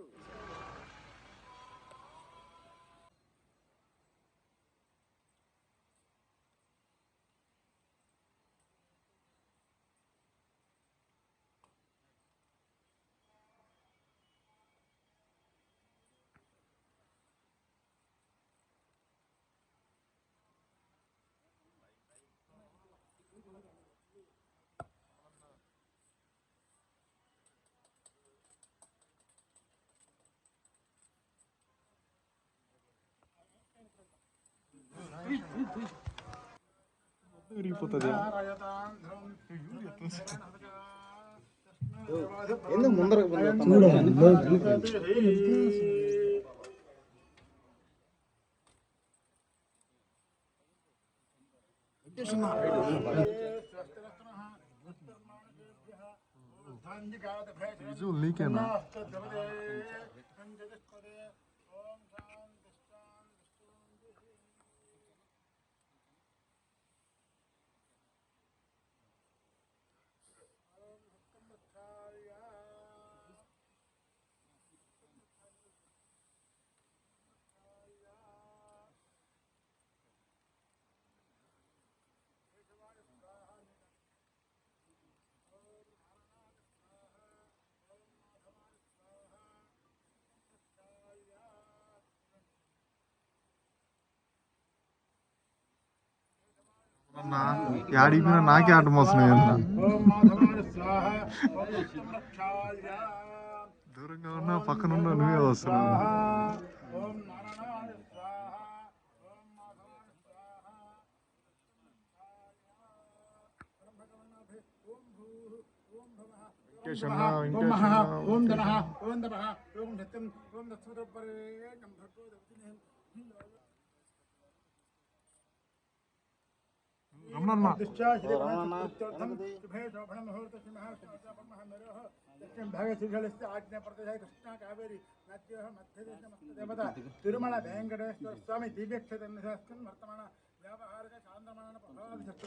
Whoa. విరిగిపోతుంది ఎందుకు ముందర విజువల్ యాడికి నాకే ఆట మోస్తున్నాయి దూరంగా ఉన్నా పక్కన ఉన్నా నువ్వే వస్తున్నావు వెంకటేష్ ఓం ధనః ఓం తపః ఓం సత్యం ఓం దత్సముద్రపరేణం रमणन्मा दक्षिणभागश्रीशैलस्य आज्ञाप्रदेशः कृष्णा कावेरी राज्योः मध्यदेशमस्तदेवता तिरुमल वेङ्कटेश्वर स्वामी दिव्यक्षेत्रनिधास्मिन् वर्तमान व्यावहारिकशान्तमानप्रभाविशस्तु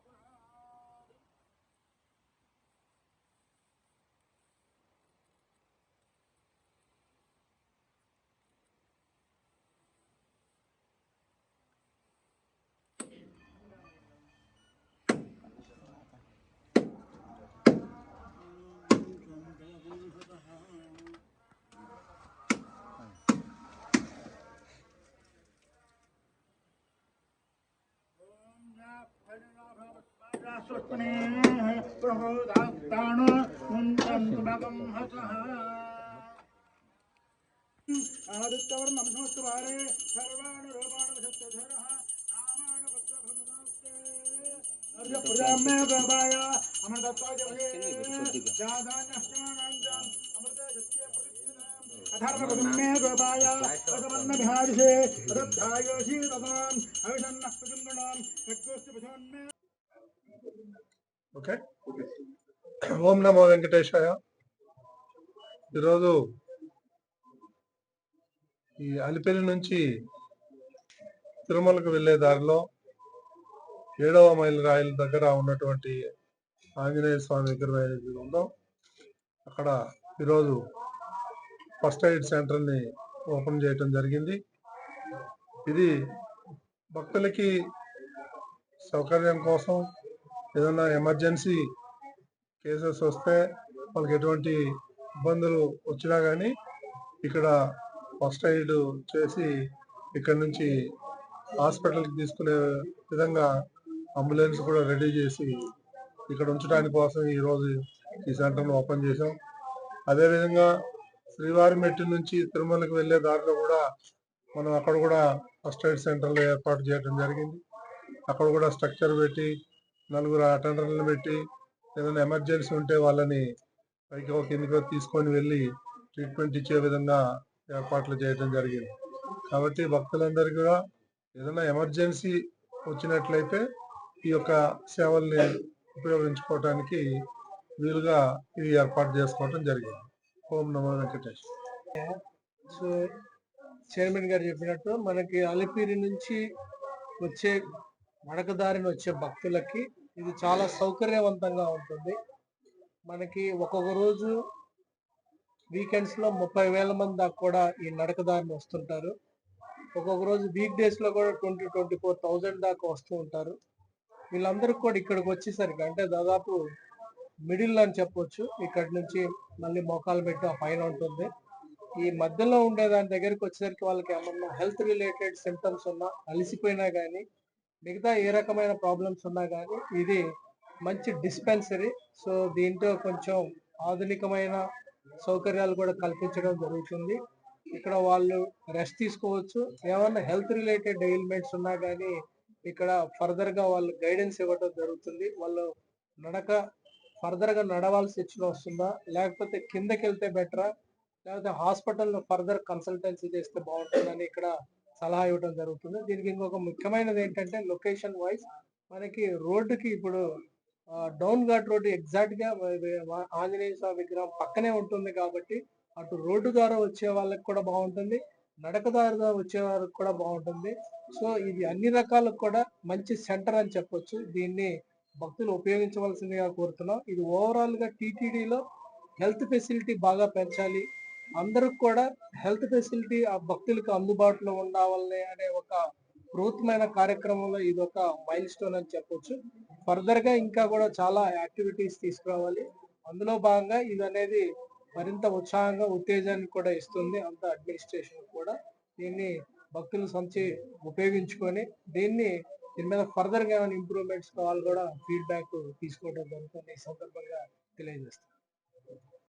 स्वप्नेः प्रहोदात्तान मुञ्चन्तुमगं हसः। आदित्यवर्णं नमस्तुवारे सर्वाणरूपाणवशत्वधरः प्रजाम्य प्रभाय अमृतत्वाय भगे जादान्यष्टानाञ्चाम् अमृतसत्य अधर्मपदम्ये गोपाय रसमन्नभिहारिषे रद्धायोषी रसाम् अविषन्नः प्रचुन्दनाम् यज्ञोऽस्य पशोन्मे ఓకే. ఓం నమో వెంకటేశాయ. ఈరోజు ఈ అలిపిరి నుంచి తిరుమలకు వెళ్ళే దారిలో ఏడవ మైల్ రాయల దగ్గర ఉన్నటువంటి ఆంజనేయ స్వామి విగ్రహం ఉందో అక్కడ ఈరోజు ఫస్ట్ ఎయిడ్ సెంటర్ని ఓపెన్ చేయటం జరిగింది. ఇది భక్తులకి సౌకర్యం కోసం ఏదైనా ఎమర్జెన్సీ కేసెస్ వస్తే వాళ్ళకి ఎటువంటి ఇబ్బందులు వచ్చినా కానీ ఇక్కడ ఫస్ట్ ఎయిడ్ చేసి ఇక్కడ నుంచి హాస్పిటల్కి తీసుకునే విధంగా అంబులెన్స్ కూడా రెడీ చేసి ఇక్కడ ఉంచడానికి కోసం ఈరోజు ఈ సెంటర్ను ఓపెన్ చేశాం. అదేవిధంగా శ్రీవారి మెట్టి నుంచి తిరుమలకి వెళ్ళే దారిలో కూడా మనం అక్కడ కూడా ఫస్ట్ ఎయిడ్ సెంటర్లు ఏర్పాటు చేయడం జరిగింది. అక్కడ కూడా స్ట్రక్చర్ పెట్టి నలుగురు అటెండర్లను పెట్టి ఏదైనా ఎమర్జెన్సీ ఉంటే వాళ్ళని పైకి ఒక కిందికి తీసుకొని వెళ్ళి ట్రీట్మెంట్ ఇచ్చే విధంగా ఏర్పాట్లు చేయడం జరిగింది. కాబట్టి భక్తులందరికీ కూడా ఏదైనా ఎమర్జెన్సీ వచ్చినట్లయితే ఈ యొక్క సేవల్ని ఉపయోగించుకోవటానికి వీలుగా ఇది ఏర్పాటు చేసుకోవటం జరిగింది. ఓం నమో వెంకటేష్ సో చైర్మన్ గారు చెప్పినట్టు మనకి అలిపిరి నుంచి వచ్చే మడకదారిని వచ్చే భక్తులకి ఇది చాలా సౌకర్యవంతంగా ఉంటుంది. మనకి ఒక్కొక్క రోజు వీకెండ్స్లో ముప్పై వేల మంది దాకా కూడా ఈ నడకదారిని వస్తుంటారు. ఒక్కొక్క రోజు వీక్ డేస్లో కూడా ట్వంటీ ట్వంటీ ఫోర్ థౌజండ్ దాకా వస్తూ ఉంటారు. వీళ్ళందరూ కూడా ఇక్కడికి వచ్చేసరికి అంటే దాదాపు మిడిల్ అని చెప్పొచ్చు. ఇక్కడ నుంచి మళ్ళీ మోకాలు పెట్టి ఆ పైన ఉంటుంది. ఈ మధ్యలో ఉండే దాని దగ్గరికి వచ్చేసరికి వాళ్ళకి ఏమన్నా హెల్త్ రిలేటెడ్ సిమ్టమ్స్ ఉన్నా అలసిపోయినా కానీ మిగతా ఏ రకమైన ప్రాబ్లమ్స్ ఉన్నా కానీ ఇది మంచి డిస్పెన్సరీ సో దీంట్లో కొంచెం ఆధునికమైన సౌకర్యాలు కూడా కల్పించడం జరుగుతుంది. ఇక్కడ వాళ్ళు రెస్ట్ తీసుకోవచ్చు. ఏమన్నా హెల్త్ రిలేటెడ్ ఎయిల్మెంట్స్ ఉన్నా కానీ ఇక్కడ ఫర్దర్గా వాళ్ళు గైడెన్స్ ఇవ్వడం జరుగుతుంది. వాళ్ళు నడక ఫర్దర్గా నడవాల్సి వచ్చిన వస్తుందా? లేకపోతే కిందకి వెళ్తే బెటరా లేకపోతే హాస్పిటల్లో ఫర్దర్ కన్సల్టెన్సీ చేస్తే బాగుంటుందని ఇక్కడ సలహా ఇవ్వడం జరుగుతుంది. దీనికి ఇంకొక ముఖ్యమైనది ఏంటంటే లొకేషన్ వైజ్ మనకి రోడ్డుకి ఇప్పుడు డౌన్ ఘాట్ రోడ్డు ఎగ్జాక్ట్గా ఆంజనేయ స్వామి విగ్రహం పక్కనే ఉంటుంది కాబట్టి అటు రోడ్డు ద్వారా వచ్చే వాళ్ళకి కూడా బాగుంటుంది. నడక ద్వారా వచ్చే వారికి కూడా బాగుంటుంది. సో ఇది అన్ని రకాలకు కూడా మంచి సెంటర్ అని చెప్పొచ్చు. దీన్ని భక్తులు ఉపయోగించవలసిందిగా కోరుతున్నాం. ఇది ఓవరాల్గా టీటీడీలో హెల్త్ ఫెసిలిటీ బాగా పెంచాలి. అందరికి కూడా హెల్త్ ఫెసిలిటీ ఆ భక్తులకు అందుబాటులో ఉండాలని అనే ఒక బృహత్మైన కార్యక్రమంలో ఇది ఒక మైల్ స్టోన్ అని చెప్పొచ్చు. ఫర్దర్గా ఇంకా కూడా చాలా యాక్టివిటీస్ తీసుకురావాలి. అందులో భాగంగా ఇది అనేది మరింత ఉత్సాహంగా ఉత్తేజాన్ని కూడా ఇస్తుంది అంత అడ్మినిస్ట్రేషన్ కూడా. దీన్ని భక్తులు సంచి ఉపయోగించుకొని దీన్ని దీని మీద ఫర్దర్గా ఏమైనా ఇంప్రూవ్మెంట్స్ కావాలి కూడా ఫీడ్బ్యాక్ తీసుకోవడం జరుగుతుంది ఈ సందర్భంగా తెలియజేస్తాను